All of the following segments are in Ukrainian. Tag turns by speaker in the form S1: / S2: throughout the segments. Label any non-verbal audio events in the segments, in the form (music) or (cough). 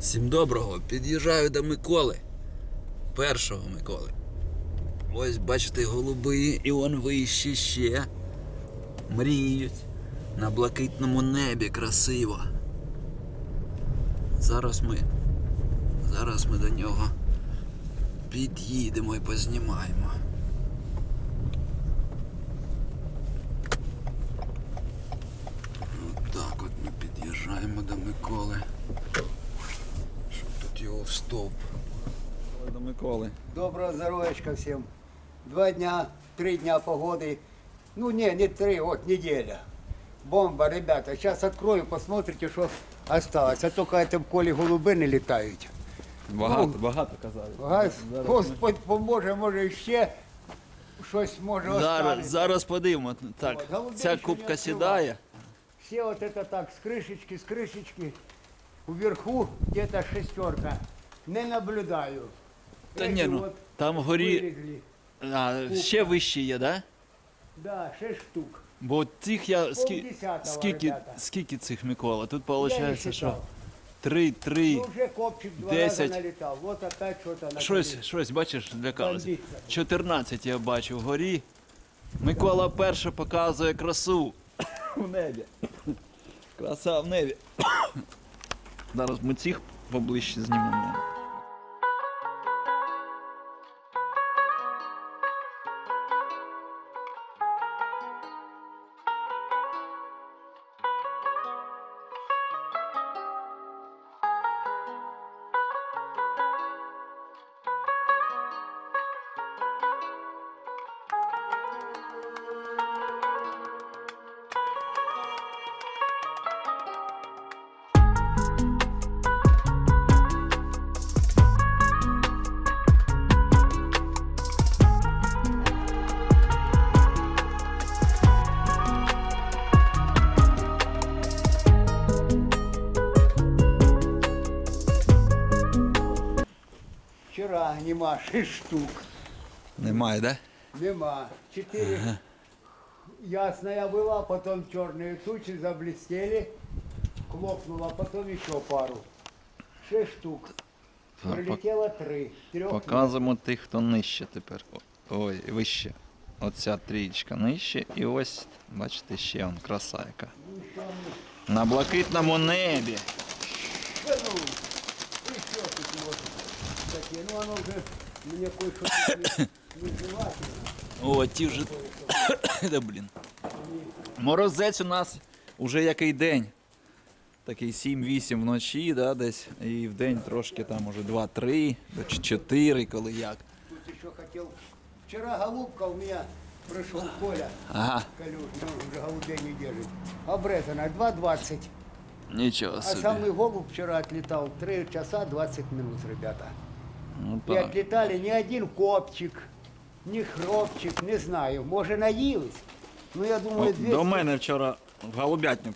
S1: Всім доброго, під'їжджаю до Миколи. Першого Миколи. Ось бачите, голуби, і он вище ще. Мріють. На блакитному небі красиво. Зараз ми. Зараз ми до нього під'їдемо і познімаємо. Отак от ми під'їжджаємо до Миколи Щоб тут його в стовп. До Миколи.
S2: Доброго здоровечка всем. Два дня, три дня погоды. Ну не, не три, вот неделя. Бомба, ребята. Сейчас открою, посмотрите, что осталось. А только это в колі голуби не літають.
S1: Багато,
S2: Ну,
S1: багато казали.
S2: Газ, Господь поможе, може ще щось може
S1: Зараз,
S2: останеться.
S1: зараз подивимо. Так,
S2: От, голубей
S1: ця
S2: ще
S1: кубка
S2: не
S1: сідає.
S2: Все вот это так, с крышечки, с крышечки. Вверху где-то шестерка. Не наблюдаю.
S1: Та
S2: Эти
S1: ну
S2: вот
S1: там вгорі.
S2: вылезли.
S1: А, ще вище є, да?
S2: Да, шесть штук.
S1: Бо цих я. Скі...
S2: Полдесятого,
S1: Скільки,
S2: ребята.
S1: скільки цих Микола? Тут виходить, що
S2: считал.
S1: три, три.
S2: Ну, уже копчик два
S1: Десять.
S2: раза налетал. Вот опять что-то на
S1: Щось, щось, бачиш, лякалося.
S2: Бандитка.
S1: 14 я бачу вгорі. Микола перше показує красу в небі. (coughs) Краса в небі. Зараз ми цих поближче знімемо.
S2: нема шесть штук.
S1: Немає, да?
S2: Нема. Четыре. Ясная была, потом черные тучи заблестели. Хлопнула, потом еще пару. Шесть штук.
S1: Так,
S2: Прилетело три. Трех
S1: Показуємо тих, хто нижче тепер. О- Ой, вище. Оця трієчка нижче. І ось, бачите, ще он краса яка.
S2: Ну, что мы-
S1: На блакитному небі.
S2: Ну оно уже мне кое-что тут не-
S1: О, ті вже. (coughs) да блін. Морозець у нас уже який день. Такий 7-8 вночі, да, десь. І в день трошки там уже 2-3, до 4, коли як.
S2: Тут еще хотел. Вчера голубка у меня пришел Коля.
S1: Ага,
S2: Калюш, ну, уже голубей не держит. Обрезанная 2,20.
S1: нічого
S2: А
S1: собі.
S2: самый голубь вчера отлетал 3 часа 20 минут, ребята.
S1: Ну,
S2: И
S1: так.
S2: отлетали ни один копчик, ни хропчик, не знаю. Может, наелись. Ну, я думаю, 200.
S1: До мене вчора в голубятню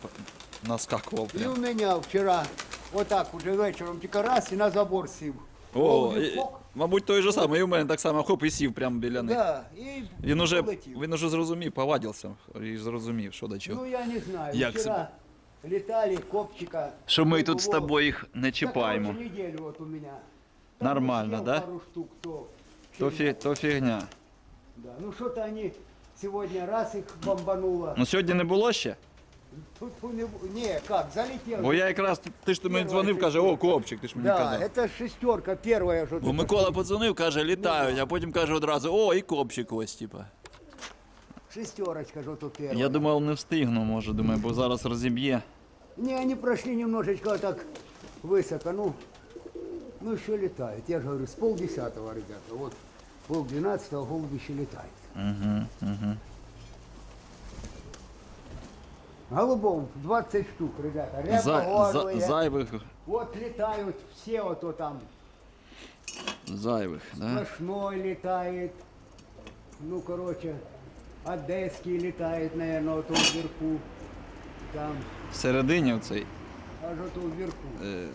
S1: наскакував
S2: И
S1: прям.
S2: у меня вчера вот так уже вечером тільки раз і на забор сів.
S1: О, і-
S2: фок.
S1: мабуть, той же самий. І у мене так само хоп і сів прямо біля них.
S2: Да, і
S1: Він уже,
S2: полетів.
S1: він уже зрозумів, повадився і зрозумів, що до чого.
S2: Ну, я не знаю.
S1: Як
S2: вчера летали копчика.
S1: Що ми тут з
S2: було.
S1: тобою їх не
S2: Да,
S1: чіпаємо.
S2: короче, неделю вот у меня.
S1: Нормально,
S2: съел
S1: да?
S2: Пару штук, то,
S1: То, фі, то фігня.
S2: Да. Ну что-то они сегодня раз их бомбануло.
S1: Ну сьогодні не було ще?
S2: Тут у него- не, как, залетел.
S1: Бо я якраз, ти ж ти мені дзвонив, каже, о, копчик, ти ж мені
S2: Да,
S1: казав.
S2: это шестерка первая. Что
S1: Бо Микола подзвонив, каже, літають, а потім каже одразу, о, і копчик ось, типа.
S2: Шестерочка, что то первая.
S1: Я думав, не встигну, може, думаю, бо зараз розіб'є.
S2: Не, они прошли немножечко так высоко, ну, ну еще летают. Я же говорю, с полдесятого, ребята. Вот полдвенадцатого голубище летает.
S1: Угу, угу.
S2: Голубом 20 штук, ребята.
S1: За, за,
S2: Рябогорлые.
S1: зайвих,
S2: Вот летают все вот то там.
S1: зайвих, да?
S2: Сплошной летает. Ну, короче, Одесский летает, наверное, вот тут вверху. Там,
S1: Всередині оцей,
S2: аж вот тут вверху.
S1: е,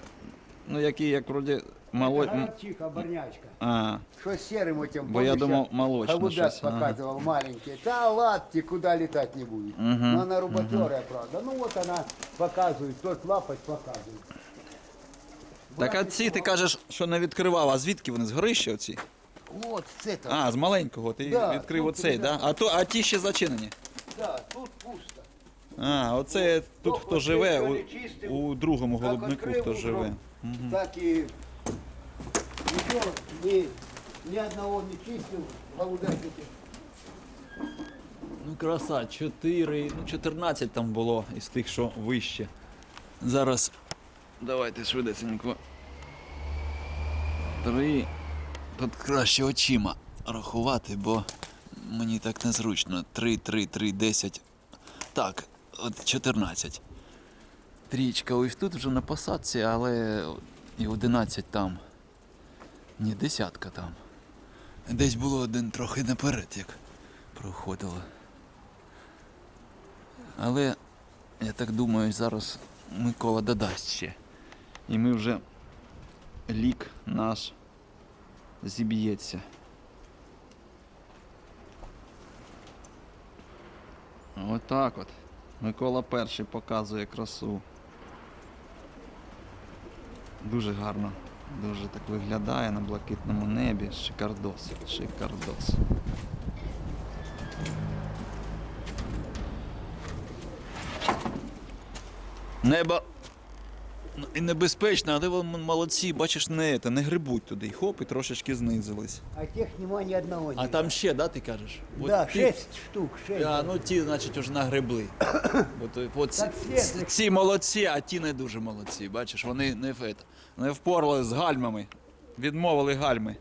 S1: ну який, як вроді, мало... м-
S2: Горобчиха, борнячка.
S1: А,
S2: Что с серым этим?
S1: Бо я
S2: помнишь,
S1: думал, молочный
S2: Голубят
S1: щас, ага.
S2: показывал маленькие. Да ладьте, куда летать не будет.
S1: Мгм,
S2: Но она работерая, правда. Ну вот она показывает, тот лапать показывает.
S1: Так а ці ти кажеш, що не відкривав, а звідки вони? З горища оці?
S2: Вот с этого.
S1: А, з маленького ти
S2: Да,
S1: відкрив
S2: тут
S1: оцей,
S2: да.
S1: да? А, то, а ті ще зачинені.
S2: Да, тут пусто.
S1: А, оце тут
S2: Ну,
S1: хто
S2: от
S1: живе,
S2: якщо
S1: у,
S2: не чистив,
S1: у другому
S2: Как
S1: голубнику
S2: открыл
S1: хто
S2: утром,
S1: живе.
S2: Так и еще ни, ни одного не чистил голубятники.
S1: Ну, краса, 4, ну 14 там було із тих, що вище. Зараз давайте швидесенько. Три. Тут краще очима рахувати, бо мені так незручно. 3, 3, 3, 10. Так, от 14. Трічка ось тут вже на посадці, але і 11 там. Ні, десятка там. Десь було один трохи наперед, як проходило. Але я так думаю, зараз Микола додасть ще. І ми вже лік наш зіб'ється. Отак от. Микола перший показує красу. Дуже гарно. Дуже так виглядає на блакитному небі. Шикардос. Шикардос. Небо і небезпечно, але ви молодці, бачиш, не, те, не грибуть туди. І хоп, і трошечки знизились.
S2: А тех нема ни одного.
S1: А там ще, да, ти кажеш? От
S2: да,
S1: ті-
S2: шесть штук, шесть.
S1: А, ну ті, значить, вже нагребли. (coughs) Бо то, от, ці, ці- ці молодці, а ті не дуже молодці. Бачиш, вони не, фет, не впорали з гальмами. Відмовили гальми.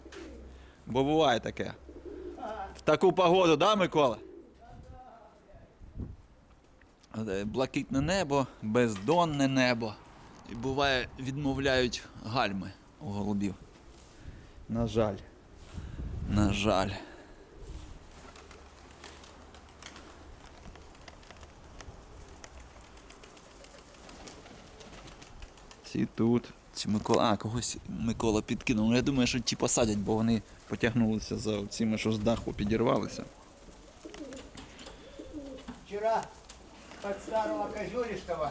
S1: Бо буває таке. В таку погоду, да, Микола? Е, Блакитне небо, бездонне небо. І буває, відмовляють гальми у голубів. На жаль. На жаль. Ці тут. Ці Микола. А, когось Микола підкинув. Ну, я думаю, що ті посадять, бо вони потягнулися за цими, що з даху підірвалися.
S2: Вчера от старого козелистого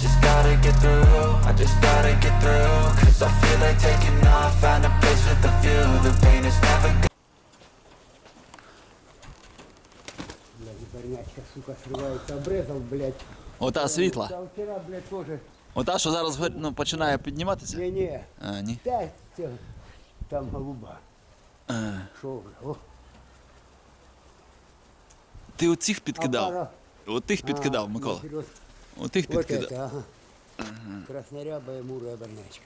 S3: gotta get through, I just gotta get through Cause I feel like taking off, find a place with a view The pain is never gonna
S2: сука, блядь.
S1: Ота світла.
S2: Блядь, тоже.
S1: Ота, що зараз ну, починає підніматися.
S2: Не-не.
S1: А, ні.
S2: Да, те, там голуба.
S1: А,
S2: о.
S1: ти оцих підкидав.
S2: А пара-
S1: Отих підкидав, Микола.
S2: Вот
S1: підкидав.
S2: это, ага. Краснорябая мурая барнячка.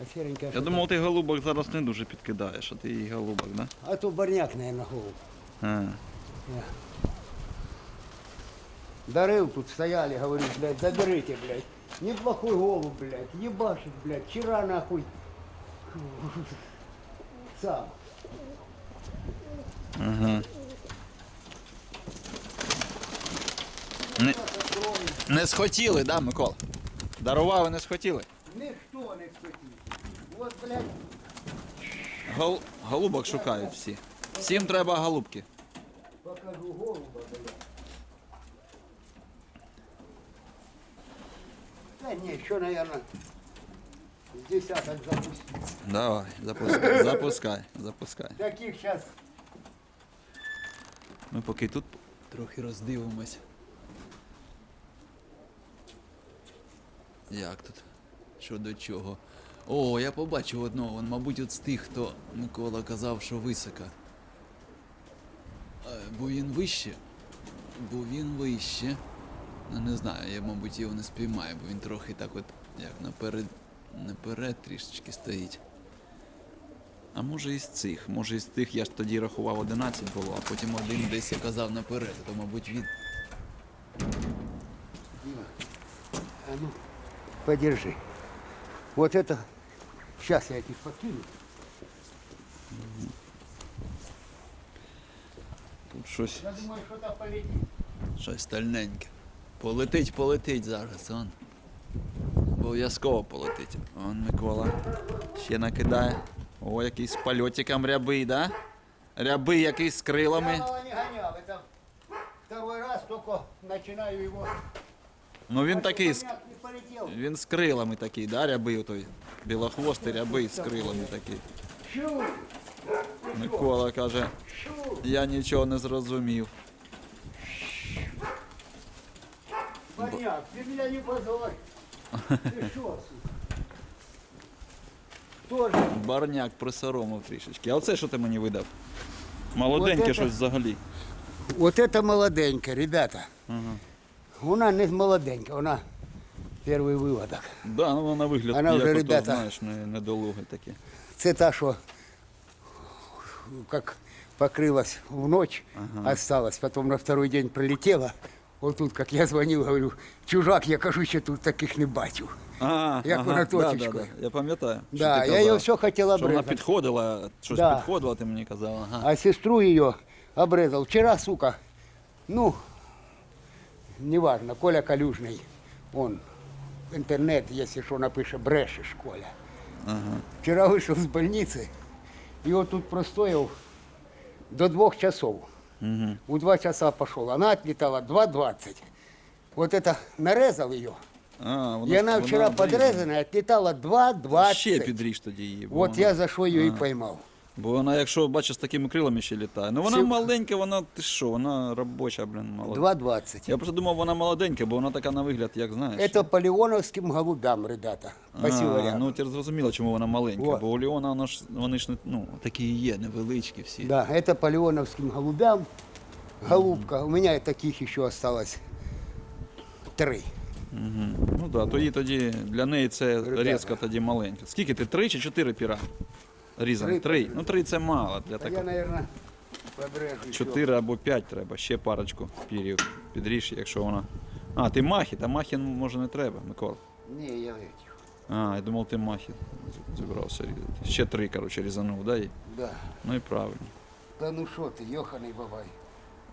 S2: А серенькая.
S1: Я
S2: что
S1: думав, ти голубок зараз не дуже підкидаєш, а ти їй голубок, да?
S2: там? А то барняк, наверное, голубь.
S1: А.
S2: Дарил тут стояли, говорит, блядь, заберите, блядь. Неплохой голубь, блядь, ебашит, блядь. Вчера нахуй сам.
S1: Ага. Не, не схотіли, да, Микола? Дарував і не схотіли.
S2: Ніхто не схотів. Вот, блядь,
S1: Гол, голубок шукають всі. Всім треба голубки.
S2: покажу голуба, блядь. Да не, еще, наверное, с десяток запустил.
S1: Давай, запускай, (laughs) запускай, запускай.
S2: Таких сейчас
S1: Ми поки тут трохи роздивимось. Як тут? Що до чого? О, я побачив одного, він, мабуть, от з тих, хто Микола казав, що висока. Е, Бо він вище. Бо він вище. Ну не знаю, я, мабуть, його не спіймаю, бо він трохи так от, як наперед, наперед трішечки стоїть. А може із цих, може із тих, я ж тоді рахував 11 було, а потім один десь я казав наперед, то мабуть він.
S2: А ну, подержи. Вот это, сейчас я этих подкину.
S1: Тут щось,
S2: Я думаю, что то полетит.
S1: щось стальненьке. Полетить, полетить зараз, он. Обов'язково полетить. Он Микола ще накидає. О, якийсь з польотиком рябий, да? Рябий якийсь з крилами.
S2: Я его не гонял, это второй раз только начинаю его.
S1: Ну він
S2: А
S1: такий,
S2: что
S1: з-
S2: хомяк не полетел.
S1: він з крилами такий, да, рябий той. Білохвостий рябий з крилами такий.
S2: Щу,
S1: Микола каже,
S2: щу.
S1: я нічого не зрозумів.
S2: Хомяк, ты меня не позорь. Ты что, сука? Тоже. (laughs)
S1: Барняк присоромив трішечки. А оце що ти мені видав? Молоденьке
S2: От це-
S1: щось взагалі.
S2: Вот это молоденька, ребята. Вона не молоденька, вона перший виводок.
S1: Да, ну на вигляд,
S2: Вона
S1: як
S2: вже,
S1: ото,
S2: ребята-
S1: знаєш, не, недолуге таке.
S2: Це та, що как покрылась в ночь, осталась, потом на второй день прилетела. Вот тут, как я звонил, говорю, чужак, я кажу, ще тут таких не бачив.
S1: А,
S2: Як вона
S1: да, да,
S2: точечкою.
S1: да. Я пам'ятаю. що
S2: Да,
S1: ти
S2: я її
S1: казав.
S2: все хотіла
S1: Що вона
S2: обрезати.
S1: підходила, щось
S2: Да.
S1: підходила, ти мені казала. Ага.
S2: А сестру ее обрезал. Вчера, сука, ну, неважно, Коля Калюжный, он, интернет, если что, напишет, брешешь, Коля. Вчера вышел с больницы, и вот тут простоял до двух часов. У два часа пошел. Она отлетала 2.20. Вот это нарезал ее.
S1: А,
S2: И она вчера
S1: обрізана.
S2: подрезанная отлетала 2.20.
S1: Ще підріж тоді її. бо
S2: Вот
S1: вона-
S2: я за что ее и поймал.
S1: Бо вона, якщо бачиш, з такими крилами ще літає. Ну вона
S2: Всі-
S1: маленька, вона ти що, вона робоча, блін, молода.
S2: 2.20.
S1: Я просто думав, вона молоденька, бо вона така на вигляд, як знаєш.
S2: Это по леоновским голубям, ребята. Спасибо,
S1: а, ну ти зрозуміло, чому вона маленька.
S2: Вот.
S1: Бо у Леона воно ж, вони ж не, ну, такі і є, невеличкі всі.
S2: Да, это по леоновским голубям. Голубка. У меня таких еще осталось три.
S1: Ну так, да, тоді, тоді для неї це
S2: Ребята.
S1: різко тоді маленька. Скільки ти? Три чи чотири піра? Різані?
S2: Три.
S1: Три. Ну три це мало для
S2: А я,
S1: такого.
S2: наверное, подрежу еще.
S1: Чотири або п'ять треба, ще парочку пірів підріж, якщо вона. А, ти махі, та махі ну, може не треба, Микола.
S2: Не, я этих.
S1: А, я думав, ти махі з- зібрався різати. Ще три, коротше, різанув, да? їй?
S2: Да.
S1: Ну і правильно.
S2: Да ну что ты, ёханый бабай.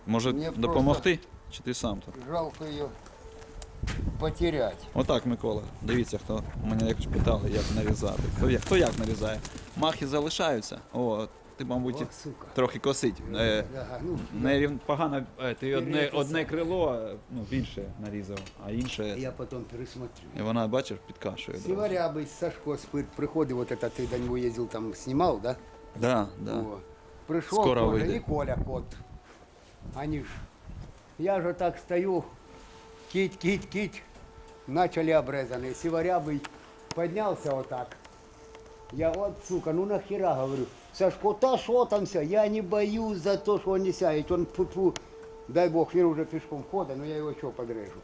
S1: Може
S2: Мені
S1: допомогти? Чи ти сам там?
S2: Жалко ее потерять.
S1: Отак, Микола. Дивіться, хто мене якось питали, як нарізати. Хто як, хто як нарізає? Махи залишаються. О, ти, мабуть,
S2: О, сука.
S1: трохи косить. Е,
S2: Да, ну,
S1: не рів- погано, е, ти одне,
S2: Перед
S1: одне крило е, ну, більше нарізав, а інше.
S2: я потом пересмотрю.
S1: І вона, бачиш, підкашує. одразу.
S2: Сиварябый, Сашко Спырт, приходил, вот это ты до него ездил, там снимал, да?
S1: Да, да.
S2: О, Пришел
S1: Скоро
S2: тоже,
S1: выйдет.
S2: и Коля кот. Они ж, я же так стою, кить, кить, кить, начали обрезанные. Сиворябый поднялся вот так. Я вот, сука, ну нахера, говорю. Сашко, та что там все? Я не боюсь за то, что он не сядет. Он фу дай бог, он уже пешком ходит, но я его что подрежу.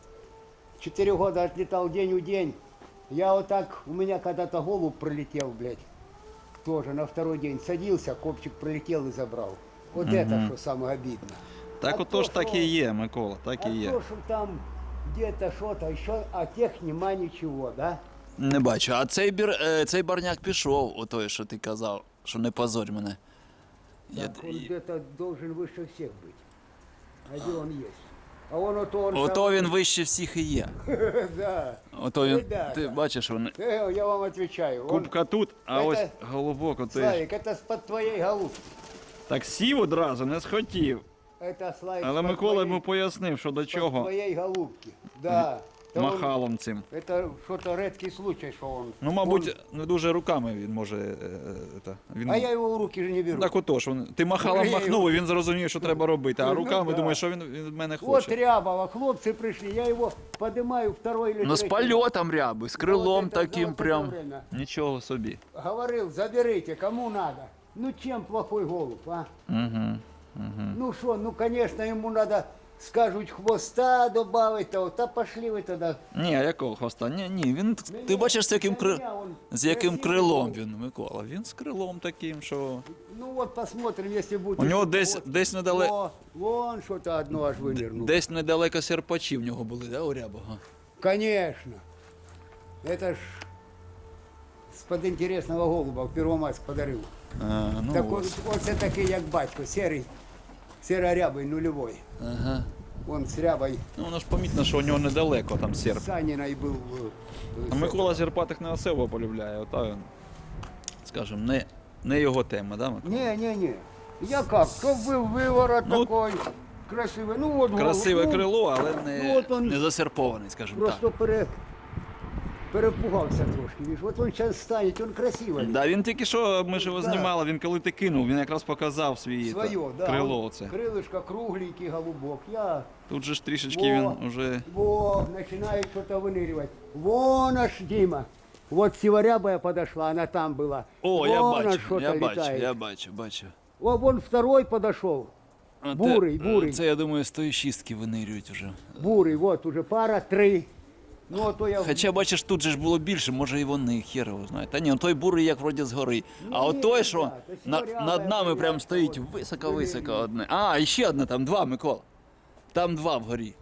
S2: Четыре года отлетал день у день. Я вот так, у меня когда-то голубь пролетел, блядь. Тоже на второй день садился, копчик пролетел и забрал. Вот это что самое обидно.
S1: Так
S2: А
S1: ото ж
S2: то,
S1: так
S2: що-
S1: і є, Микола, так
S2: А
S1: і є.
S2: то, что там где-то что-то еще, а тех нема ничего, да?
S1: Не бачу. А цей, бір, е, цей барняк пішов, отой, що ти казав, що не позорь мене. Я,
S2: Так он где-то должен выше всех быть. А где он есть? А он ото он
S1: ото
S2: сам-
S1: він вище всіх і є. (laughs)
S2: Да.
S1: Ото він,
S2: Ребята.
S1: ти бачиш, він,
S2: Э, Я вам отвечаю. Он,
S1: кубка тут, а
S2: Це-
S1: ось голубок отой.
S2: Славик, это с-под твоей голубки.
S1: Так сів одразу, не схотів.
S2: Это Славик.
S1: Але
S2: с-под
S1: Микола
S2: твоей-
S1: йому пояснив, що до
S2: с-под
S1: чого
S2: твоей голубки. Да. Да он-
S1: махалом цим.
S2: Это что-то редкий случай, что он.
S1: Ну, мабуть, не дуже руками він може. е, е, та, він...
S2: А я его в руки же не беру.
S1: Так отож, він... ти махалом
S2: Я його-
S1: махнув, і він зрозумів, що треба робити. А
S2: Ну,
S1: руками
S2: да.
S1: думає, що він, він від мене
S2: Вот
S1: хоче.
S2: Рябова, хлопцы пришли, я его поднимаю второй или
S1: Ну з
S2: третий.
S1: польотом ряби, з
S2: Вот
S1: крилом
S2: это-
S1: таким
S2: вот это
S1: прям.
S2: время.
S1: Нічого собі.
S2: Говорил, заберите, кому надо. Ну чем плохой голубь, а?
S1: Угу.
S2: Ну что, ну конечно ему надо, скажут, хвоста добавить, то, та пошли вы тогда.
S1: Ні, а якого хвоста? Ні, ні, він. Ти
S2: Ні,
S1: бачиш, з яким,
S2: для
S1: кри...
S2: мене он
S1: з яким
S2: красивий
S1: крилом
S2: голубь.
S1: він, Микола. Він з крилом таким, що.
S2: Ну вот посмотрим, если будет.
S1: У нього
S2: что-то
S1: десь,
S2: вот.
S1: десь недалеко.
S2: О, вон что-то одно аж вынырнуло.
S1: Десь недалеко серпачі в нього були, да, у рябого?
S2: Конечно. Это ж з-под интересного голуба в Первомайськ подарив.
S1: А, ну,
S2: так
S1: ось.
S2: от, оце такий, як батько, серий. серорябый нулевой.
S1: Ага.
S2: Он с рябой
S1: Ну воно ж помітно, що у нього недалеко там серп.
S2: Саниной был. э,
S1: А Микола Зірпатих не особо полюбляє, ота він, скажімо, не, не його тема, да, Микола?
S2: Не, не, не. Я как, то был выворот
S1: Ну,
S2: такой красивый. Ну вот.
S1: Красиве
S2: ну,
S1: крило, але не,
S2: ну, от он
S1: не засерпований, скажімо
S2: Просто пере, перепугався трошки. Видиш, от він зараз стане, він красивий.
S1: так. Да, він тільки що, ми ж його
S2: Да.
S1: знімали, він коли ти кинув, він якраз показав свій та,
S2: Своє, да.
S1: крило.
S2: он
S1: Оце.
S2: Крилишко кругленький, голубок. Я
S1: Тут же ж трішечки
S2: Во.
S1: він уже.
S2: Во, начинает что-то выныривать. Вон аж Дима. Вот сиворябая подошла, она там была.
S1: О,
S2: Вон
S1: я
S2: аж
S1: бачу,
S2: что-то
S1: я бачу,
S2: летает.
S1: я бачу, бачу.
S2: О, вон второй подошел.
S1: А
S2: Бурий,
S1: те-
S2: бурий.
S1: Це, я думаю, з тої шістки винирюють уже.
S2: Бурый, вот уже пара, три. Ну, а то я...
S1: Хоча, бачиш, тут же ж було більше, може і вони, хер його знає. Та ні, ну той бурий як вроді згори. А
S2: Ні,
S1: от той,
S2: ну
S1: що
S2: да, то
S1: на,
S2: сіворява,
S1: над нами
S2: як
S1: прям
S2: я,
S1: стоїть
S2: от,
S1: високо-високо
S2: винирює.
S1: одне. А, і ще одне там, два, Микола. Там два вгорі.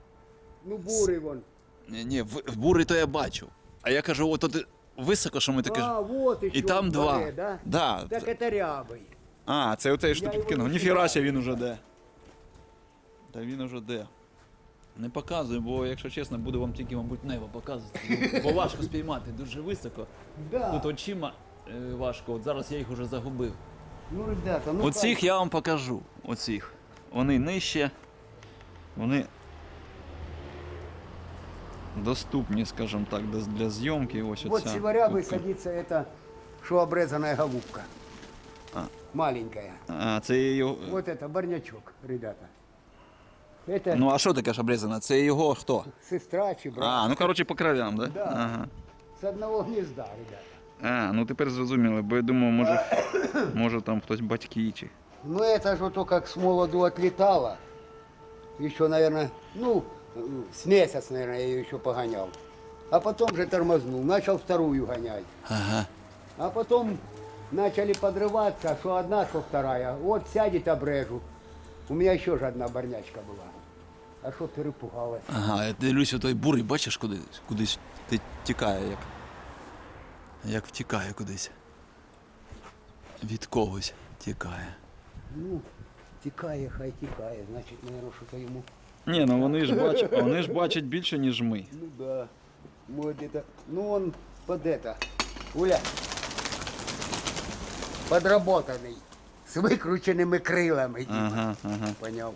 S2: Ну, бурый вон.
S1: Ні, ні, в- бурий то я бачу. А я кажу, от тут високо, що ми таке.
S2: А, вот еще
S1: І там
S2: в
S1: два.
S2: дворе, да?
S1: Да.
S2: Так это рябый.
S1: А, це оцей що
S2: Я
S1: ти
S2: його
S1: кинув.
S2: не
S1: Ніфіра
S2: кидаю.
S1: ся він уже де. Та він уже де. Не показую, бо, якщо чесно, буду вам тільки, мабуть, небо показувати. Бо важко спіймати дуже високо.
S2: Да.
S1: Тут очима е, важко. От зараз я їх уже загубив.
S2: Ну, ребята, ну
S1: Оцих
S2: как?
S1: я вам покажу. Оцих. Вони нижче. Вони доступні, скажімо так, для, для зйомки. Ось
S2: Вот
S1: оця.
S2: сиворябый
S1: Ух ти.
S2: садится, это что обрезанная голубка.
S1: А.
S2: Маленькая.
S1: А, це його.
S2: Вот это барнячок, ребята. Это
S1: Ну а що таке ж обрізано? Це його хто?
S2: сестра чи брат.
S1: А, ну коротше по кровям, да?
S2: Да.
S1: Ага.
S2: С одного гнезда, ребята.
S1: А, ну тепер зрозуміло, бо я думав, може, може там хтось батьки чи.
S2: Ну это же вот то, как с молоду отлетала. Еще, наверное, ну, э, с месяц, наверное, я ее еще погонял. А потом же тормознул, начал вторую гонять.
S1: Ага.
S2: А потом начали подрываться, что одна, что вторая. Вот сядет обрежу. У меня еще же одна барнячка была. А что перепугалась?
S1: Ага, я дивлюся, той бурий, бачиш, куди, кудись ти тікає, як. Як втікає кудись. Від когось тікає.
S2: Ну, тікає, хай тікає, значить, наверное, що-то йому.
S1: Ні, ну вони ж бачать, вони ж бачать більше, ніж ми.
S2: Ну да. Вот это. Ну он под это. Уля. Подработанный. С викрученими крилами. Діма.
S1: Ага, ага.
S2: Поняв.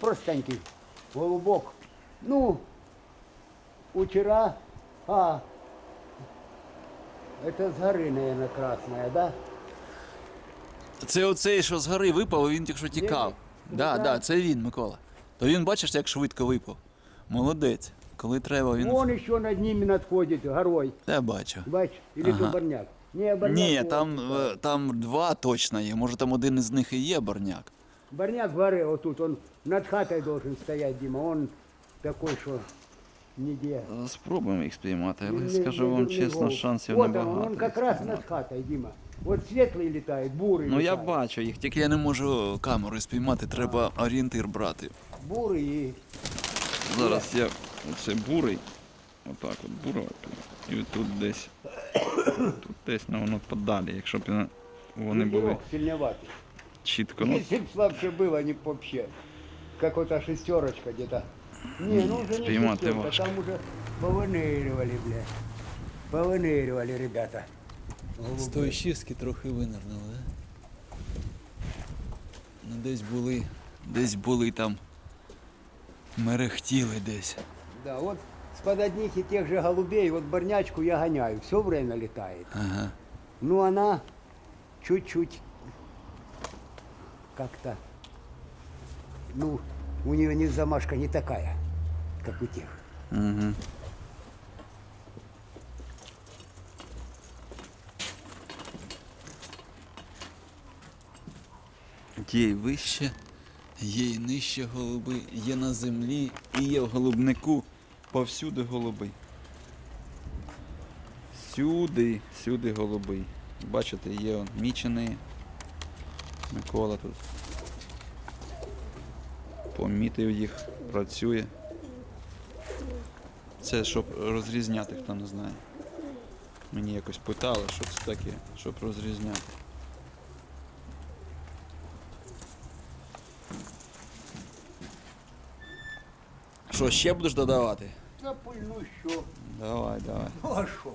S2: Простенький. Голубок. Ну, вчера, а, это с горы, наверное, красная, да?
S1: Це оцей, що з гори випав, він тільки що тікав.
S2: Ні,
S1: Да, да, це він, Микола. То він бачиш, як швидко випав. Молодець. Коли треба, він.
S2: Он еще над ними надходит, горой.
S1: Я бачу.
S2: Бач, или
S1: Ага.
S2: то барняк. Не, барняк.
S1: Ні,
S2: вот.
S1: там, е, там два точно є. Може там один із них і є барняк.
S2: Барняк в горе вот тут, он над хатой должен стоять, Дима. Он такой, что нигде.
S1: Спробуємо їх спіймати, але
S2: Не-
S1: скажу
S2: не
S1: вам
S2: дурний
S1: чесно,
S2: голубь.
S1: шансів
S2: вот
S1: небагато.
S2: Он, он как
S1: їх
S2: раз
S1: спіймати.
S2: над хатой, Дима. Вот светлый летает, бурый
S1: Ну я
S2: летает.
S1: бачу їх, тільки я не можу камерою спіймати, треба орієнтир брати.
S2: Бурый и...
S1: Зараз я оце бурий. Отак от бурий. І тут десь. Тут десь ну, воно подалі, якщо б я- вони були
S2: ветерок сильноватый.
S1: чітко. Ну,
S2: Если бы слабше было, не б вообще. Как вот та шестерочка где-то. Не, ну уже не
S1: спіймати
S2: шестерка,
S1: важко.
S2: там уже повыныривали, бля. Повыныривали ребята.
S1: З тої шістки трохи винирнули, да? Ну десь були, десь були там. Мерехтіли десь.
S2: Да, вот с-под одних и тех же голубей, вот барнячку я гоняю, все время летает.
S1: Ага.
S2: Ну, она чуть-чуть как-то, ну, у нее не замашка не такая, как у тех.
S1: Угу. Є вище, є нижче голуби, є на землі і є в голубнику. Повсюди голуби. Сюди, сюди голуби. Бачите, є он мічений. Микола тут помітив їх, працює. Це щоб розрізняти, хто не знає. Мені якось питали, що це таке, щоб розрізняти. Що, ще будеш додавати?
S2: Та пильну що.
S1: Давай, давай.
S2: Ну а що?